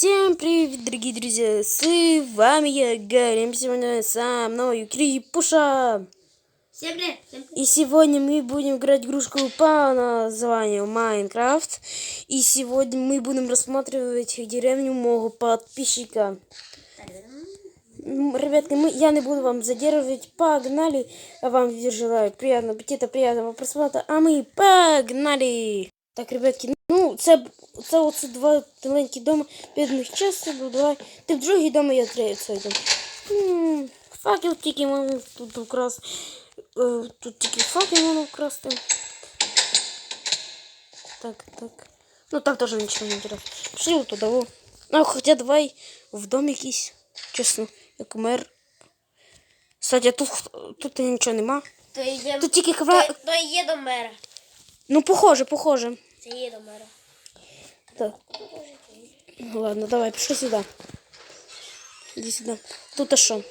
Всем привет, дорогие друзья! С вами я, Гарри. Сегодня со мной Крипуша. Всем привет! И сегодня мы будем играть игрушку по названию Майнкрафт. И сегодня мы будем рассматривать деревню моего подписчика. Ребятки, мы, я не буду вам задерживать. Погнали. Вам желаю приятного аппетита, приятного просмотра. А мы погнали! Так, ребятки, ну, це, це оце два маленькі дома. Бідних ну давай. Ти в другий дом, а я третій дом. М, Факел тільки можна тут вкрасти. Е, Тут тільки факел можна вкрасти. Так, так. Ну так теж нічого не інтересно. Пішли от туди. во. Ну, хоча давай в дом якийсь. Чесно, як мер. Кстати, тут, тут нічого нема. То є, Тут тільки ква... то, то є до мера. Ну, похоже, похоже. Це є до мера. Так. Ну, ладно, давай, пішли сюди. Іди сюди. Тут а що?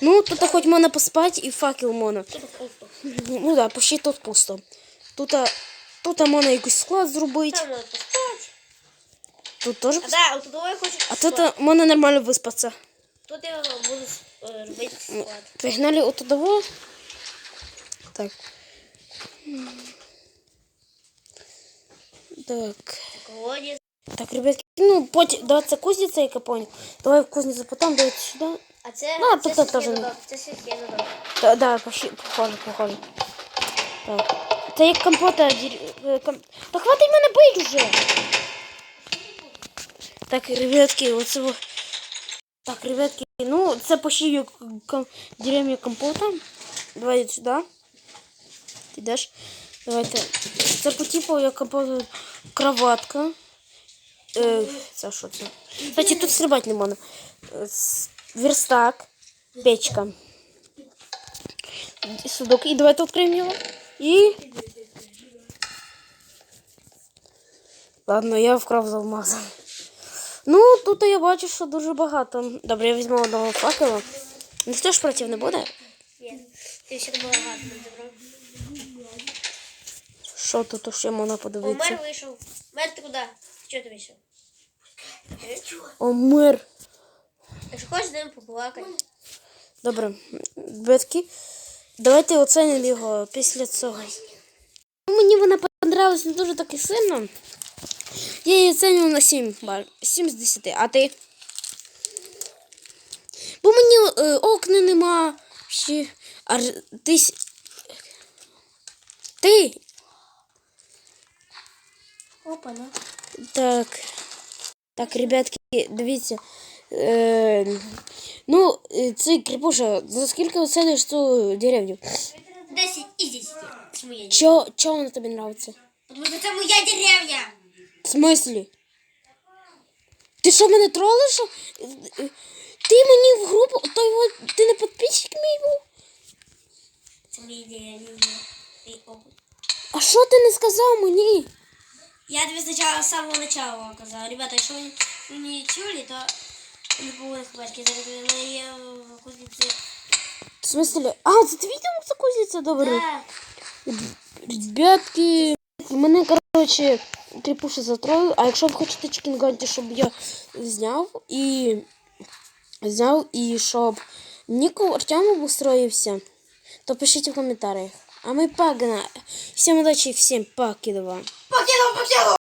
Ну, тут хоч можна поспати і факел можна. Тут пусто. Ну да, почти тут пусто. Тут, а- тут можна якийсь склад зробити. Там можна поспати. Тут теж. А пос- да, от того я хочу А тут а, можна нормально виспатися. Тут я буду е, робити склад. Пригнали от того. Так. Так. Так, ребятки, ну, потім, давай це кузниця, як я понял. Давай в кузницю потом, давайте сюди. А це, Ну, а це тут теж не- Це сусідний дом. Да, похоже, похоже. Так. Це як компота. е, Ком... Та хватить мене бить уже. Так, ребятки, оце. во- Так, ребятки, ну, це почти ком... деревня компота. Давай сюди. Ти йдеш? Давайте. Це по типу як компота кроватка. Е, це що це? Кстати, тут стрибати не можна. Е, Верстак, печка. Судок. І давайте відкриємо його. І. Ладно, я вкрав з алмаза. Ну, тут я бачу, що дуже багато. Добре, я візьму одного факела. Ніхто ж проти не буде. Є. Ти ще було забрав. Що тут ще можна подивитися? мер вийшов. Мер, ти куди? Чого ти вийшов? О, мир. Якщо хочеш з ним побалакати. Добре, батьки, давайте оцінимо його після цього. Мені вона понравилась не дуже так і сильно. Я її оцінюю на 7 бал. 7 з 10. А ти? Бо мені е, окна нема. Ще. А ти. Ти. Опа, ну. Так. Так, ребятки, дивіться. Е, ну, цей кріпуша, за скільки оціниш цю деревню? 10 із 10. Це моя деревня. Чо, чо вона тобі нравиться? Тому що це моя деревня. В смислі? Ти що мене тролиш? Ти мені в групу. Той от, ти не підписчик мій був? Це моя деревня. А що ти не сказав мені? Я тебе сначала с самого начала сказала. Ребята, если вы вы не чули, то не повинні бачки зараз на є в кузниці. В смислі? А, це твій там закузиться добре. Да. Ребятки, мене, коротше, кріпуша затроїв. А якщо ви хочете чекінганті, щоб я зняв і зняв і щоб Ніко Артем устроївся, то пишіть в коментарях. А мы погнали. Всем удачи, всем покидова. Покинув, покинув!